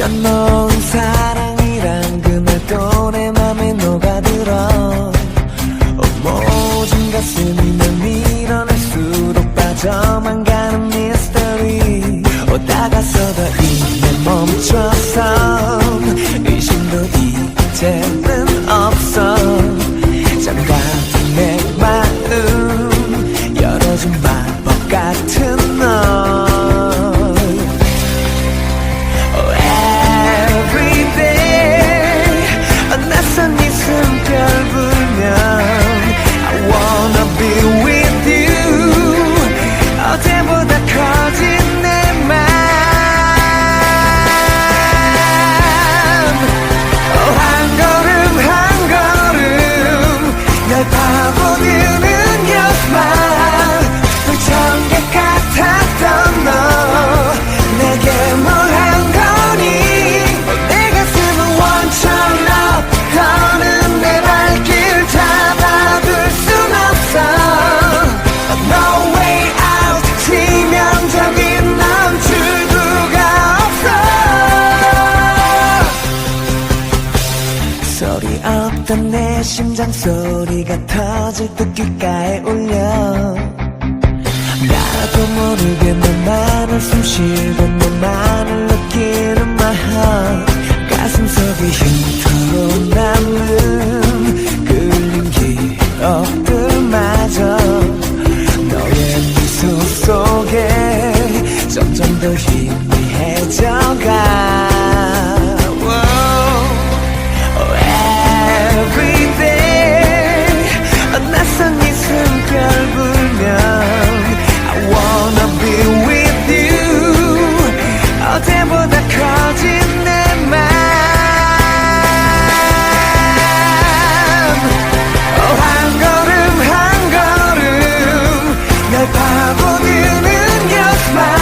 난 너의 사랑이란 그날도 내 맘에 녹아들어. 어, 모진 가슴이 날 밀어낼수록 빠져만 가는 미스터리. 오다가서다 이내 멈춰 멈췄던 내 심장 소리가 터질 듯 귓가에 울려. 나도 모르게 너만을 숨 쉬고 너만을 느끼는 my heart 가슴속이 흉터로 남는 끌린 기억들마저 너의 미소 속에 점점 더 희미해져가. 보기는 것만